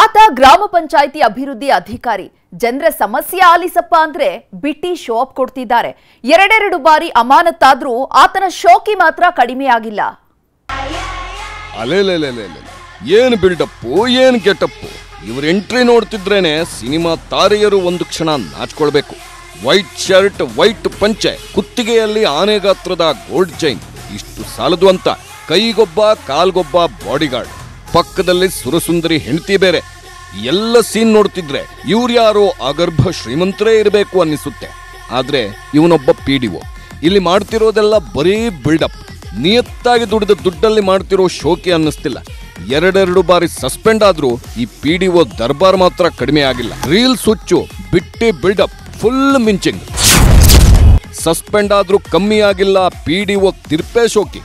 ಆತ ಗ್ರಾಮ ಪಂಚಾಯಿತಿ ಅಭಿವೃದ್ಧಿ ಅಧಿಕಾರಿ. ಜನರ ಸಮಸ್ಯೆ ಆಲಿಸಪ್ಪ ಅಂದ್ರೆ ಬಿಟ್ಟಿ ಶೋ ಅಪ್ ಕೊಡ್ತಿದ್ದಾರೆ. ಎರಡೆರಡು ಬಾರಿ ಅಮಾನತ್ತಾದ್ರೂ ಆತನ ಶೋಕಿ ಮಾತ್ರ ಕಡಿಮೆ ಆಗಿಲ್ಲ ಏನ್ ಬಿಲ್ಡಪ್ಪು, ಏನು ಗೆಟಪ್ಪು? ಇವ್ರ ಎಂಟ್ರಿ ನೋಡ್ತಿದ್ರೇನೆ ಸಿನಿಮಾ ತಾರೆಯರು ಒಂದು ಕ್ಷಣ ನಾಚ್ಕೊಳ್ಬೇಕು. ವೈಟ್ ಶರ್ಟ್, ವೈಟ್ ಪಂಚೆ, ಕುತ್ತಿಗೆಯಲ್ಲಿ ಆನೆಗಾತ್ರದ ಗೋಲ್ಡ್ ಚೈನ್. ಇಷ್ಟು ಸಾಲದು ಅಂತ ಕೈಗೊಬ್ಬ, ಕಾಲ್ಗೊಬ್ಬ, ಬಾಡಿಗಾರ್ಡ್. ಪಕ್ಕದಲ್ಲಿ ಸುರಸುಂದರಿ ಹೆಂಡತಿ ಬೇರೆ. ಎಲ್ಲ ಸೀನ್ ನೋಡ್ತಿದ್ರೆ ಇವ್ರ್ಯಾರೋ ಅಗರ್ಭ ಶ್ರೀಮಂತರೇ ಇರಬೇಕು ಅನ್ನಿಸುತ್ತೆ. ಆದ್ರೆ ಇವನೊಬ್ಬ ಪಿ ಡಿ ಒ. ಇಲ್ಲಿ ಮಾಡ್ತಿರೋದೆಲ್ಲ ಬರೀ ಬಿಲ್ಡಪ್ ನಿಯತ್ತಾಗಿ ದುಡಿದ ದುಡ್ಡಲ್ಲಿ ಮಾಡ್ತಿರೋ ಶೋಕಿ ಅನ್ನಿಸ್ತಿಲ್ಲ. ಎರಡೆರಡು ಬಾರಿ ಸಸ್ಪೆಂಡ್ ಆದ್ರೂ ಈ ಪಿ ಡಿ ಒ ದರ್ಬಾರ್ ಮಾತ್ರ ಕಡಿಮೆ ಆಗಿಲ್ಲ. ರೀಲ್ ಸುಚ್ಚು ಬಿಟ್ಟಿ ಬಿಲ್ಡಪ್ ಫುಲ್ ಮಿಂಚಿಂಗ್. ಸಸ್ಪೆಂಡ್ ಆದ್ರೂ ಕಮ್ಮಿ ಆಗಿಲ್ಲ ಪಿ ಡಿ ಒ ತಿರ್ಪೆ ಶೋಕಿ.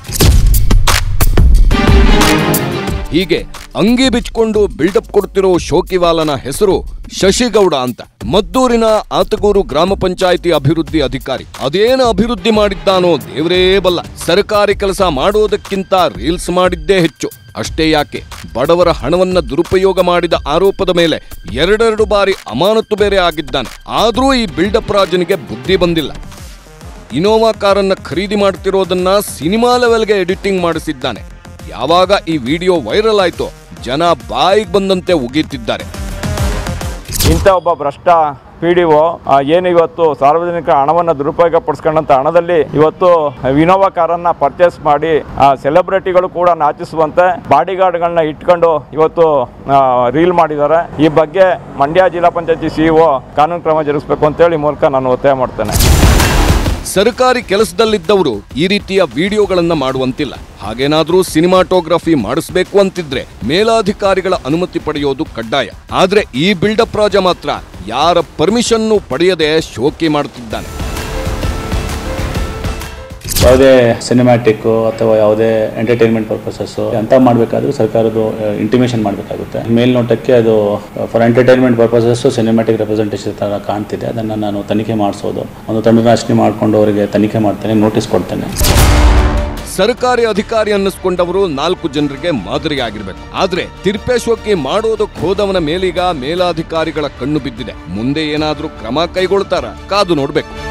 ಹೀಗೆ ಅಂಗಿ ಬಿಚ್ಕೊಂಡು ಬಿಲ್ಡಪ್ ಕೊಡ್ತಿರೋ ಶೋಕಿವಾಲನ ಹೆಸರು ಶಶಿಗೌಡ ಅಂತ. ಮದ್ದೂರಿನ ಆತಗೂರು ಗ್ರಾಮ ಪಂಚಾಯಿತಿ ಅಭಿವೃದ್ಧಿ ಅಧಿಕಾರಿ. ಅದೇನು ಅಭಿವೃದ್ಧಿ ಮಾಡಿದ್ದಾನೋ ದೇವರೇ ಬಲ್ಲ. ಸರ್ಕಾರಿ ಕೆಲಸ ಮಾಡೋದಕ್ಕಿಂತ ರೀಲ್ಸ್ ಮಾಡಿದ್ದೇ ಹೆಚ್ಚು. ಅಷ್ಟೇ ಯಾಕೆ? ಬಡವರ ಹಣವನ್ನ ದುರುಪಯೋಗ ಮಾಡಿದ ಆರೋಪದ ಮೇಲೆ ಎರಡೆರಡು ಬಾರಿ ಅಮಾನತು ಬೇರೆ ಆಗಿದ್ದಾನೆ. ಆದರೂ ಈ ಬಿಲ್ಡಪ್ ರಾಜನಿಗೆ ಬುದ್ಧಿ ಬಂದಿಲ್ಲ. ಇನೋವಾ ಕಾರನ್ನ ಖರೀದಿ ಮಾಡುತ್ತಿರೋದನ್ನ ಸಿನಿಮಾ ಲೆವೆಲ್ಗೆ ಎಡಿಟಿಂಗ್ ಮಾಡಿಸಿದ್ದಾನೆ. ಯಾವಾಗ ಈ ವಿಡಿಯೋ ವೈರಲ್ ಆಯ್ತೋ ಜನ ಬಾಯಿಗೆ ಬಂದಂತೆ ಉಗೀತಿದ್ದಾರೆ ಇಂಥ ಒಬ್ಬ ಭ್ರಷ್ಟ ಪಿ ಡಿ ಒ ಏನು ಇವತ್ತು ಸಾರ್ವಜನಿಕ ಹಣವನ್ನು ದುರುಪಯೋಗ ಪಡಿಸ್ಕೊಂಡಂತ ಹಣದಲ್ಲಿ ಇವತ್ತು ವಿನೋವಾ ಕಾರನ್ನ ಪರ್ಚೇಸ್ ಮಾಡಿ ಸೆಲೆಬ್ರಿಟಿಗಳು ಕೂಡ ನಾಚಿಸುವಂತೆ ಬಾಡಿಗಾರ್ಡ್ಗಳನ್ನ ಇಟ್ಕೊಂಡು ಇವತ್ತು ರೀಲ್ ಮಾಡಿದ್ದಾರೆ. ಈ ಬಗ್ಗೆ ಮಂಡ್ಯ ಜಿಲ್ಲಾ ಪಂಚಾಯತಿ ಸಿಇಒ ಕಾನೂನು ಕ್ರಮ ಜರುಗಿಸ್ಬೇಕು ಅಂತೇಳಿ ಮೂಲಕ ನಾನು ಒತ್ತಾಯ ಮಾಡ್ತೇನೆ. ಸರ್ಕಾರಿ ಕೆಲಸದಲ್ಲಿದ್ದವರು ಈ ರೀತಿಯ ವಿಡಿಯೋಗಳನ್ನ ಮಾಡುವಂತಿಲ್ಲ. ಹಾಗೇನಾದ್ರೂ ಸಿನಿಮಾಟೋಗ್ರಫಿ ಮಾಡಿಸ್ಬೇಕು ಅಂತಿದ್ರೆ ಮೇಲಾಧಿಕಾರಿಗಳ ಅನುಮತಿ ಪಡೆಯೋದು ಕಡ್ಡಾಯ. ಆದ್ರೆ ಈ ಬಿಲ್ಡಪ್ ರಾಜ ಮಾತ್ರ ಯಾರ ಪರ್ಮಿಷನ್ನು ಪಡೆಯದೆ ಶೋಕಿ ಮಾಡುತ್ತಿದ್ದಾನೆ ಯಾವುದೇ ಸಿನಿಮ್ಯಾಟಿಕ್ಕು ಅಥವಾ ಯಾವುದೇ ಎಂಟರ್ಟೈನ್ಮೆಂಟ್ ಪರ್ಪಸಸ್ಸು ಅಂತ ಮಾಡಬೇಕಾದ್ರೂ ಸರ್ಕಾರದ ಇಂಟಿಮೇಷನ್ ಮಾಡಬೇಕಾಗುತ್ತೆ. ಮೇಲ್ನೋಟಕ್ಕೆ ಅದು for entertainment purposes cinematic representation ಥರ ಕಾಣ್ತಿದೆ. ಅದನ್ನು ನಾನು ತನಿಖೆ ಮಾಡಿಸೋದು. ಒಂದು ತಂಡ ರಚನೆ ಮಾಡಿಕೊಂಡು ಅವರಿಗೆ ತನಿಖೆ ಮಾಡ್ತೇನೆ ನೋಟಿಸ್ ಕೊಡ್ತೇನೆ. ಸರ್ಕಾರಿ ಅಧಿಕಾರಿ ಅನ್ನಿಸ್ಕೊಂಡವರು ನಾಲ್ಕು ಜನರಿಗೆ ಮಾದರಿಯಾಗಿರ್ಬೇಕು. ಆದ್ರೆ ತಿರ್ಪೇಶ್ವಕ್ಕೆ ಮಾಡೋದಕ್ಕೆ ಹೋದವನ ಮೇಲೀಗ ಮೇಲಾಧಿಕಾರಿಗಳ ಕಣ್ಣು ಬಿದ್ದಿದೆ. ಮುಂದೆ ಏನಾದ್ರೂ ಕ್ರಮ ಕೈಗೊಳ್ತಾರ ಕಾದು ನೋಡ್ಬೇಕು.